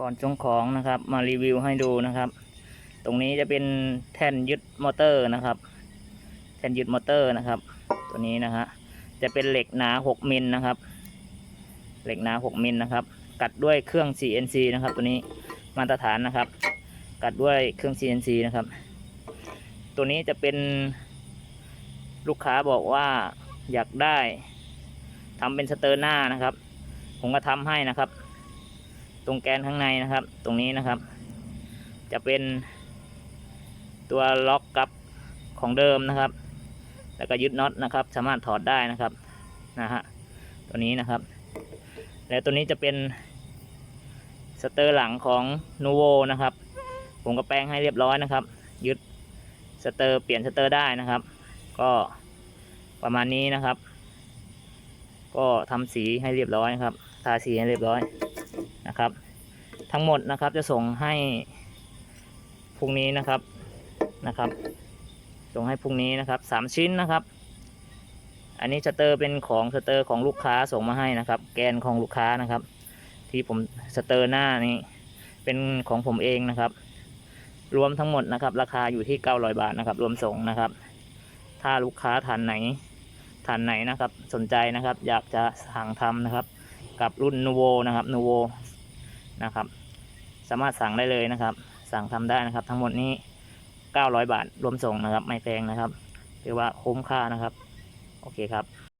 ก่อนจงของนะครับ มารีวิวให้ดูนะครับ ตรงนี้จะเป็นแท่นยึดมอเตอร์นะครับ แท่นยึดมอเตอร์นะครับ ตัวนี้นะฮะจะเป็นเหล็กหนา6มิลนะครับ เหล็กหนา6มิลนะครับ กัดด้วยเครื่อง CNC นะครับ ตัวนี้มาตรฐานนะครับ กัดด้วยเครื่อง CNC นะครับ ตัวนี้จะเป็นลูกค้าบอกว่าอยากได้ทำเป็นสเตอร์หน้านะครับ ผมก็ทำให้นะครับ รงแกนข้างในนะครับ ตรงนี้นะครับ จะเป็นตัวล็อกกับของเดิมนะครับ แล้วก็ยึดน็อตนะครับ สามารถถอดได้นะครับนะฮะตัวนี้นะครับ แล้วตัวนี้จะเป็นสเตอร์หลังของนูโวนะครับ ผมก็แปลงให้เรียบร้อยนะครับ ยึดสเตอร์เปลี่ยนสเตอร์ได้นะครับ ก็ประมาณนี้นะครับ ก็ทำสีให้เรียบร้อยครับ ทาสีให้เรียบร้อย นะครับ ทั้งหมดนะครับจะส่งให้พรุ่งนี้นะครับนะครับ ส่งให้พรุ่งนี้นะครับสามชิ้นนะครับ อันนี้สเตอร์เป็นของสเตอร์ของลูกค้าส่งมาให้นะครับ แกนของลูกค้านะครับ ที่ผมสเตอร์หน้านี้เป็นของผมเองนะครับ รวมทั้งหมดนะครับ ราคาอยู่ที่900บาทนะครับ รวมส่งนะครับ ถ้าลูกค้าทานไหนทานไหนนะครับ สนใจนะครับ อยากจะสั่งทำนะครับ กับรุ่นนูโวนะครับนูโวนะครับ สามารถสั่งได้เลยนะครับ สั่งทำได้นะครับ ทั้งหมดนี้ 900 บาทรวมส่งนะครับ ไม่แพงนะครับถือว่าคุ้มค่านะครับ โอเคครับ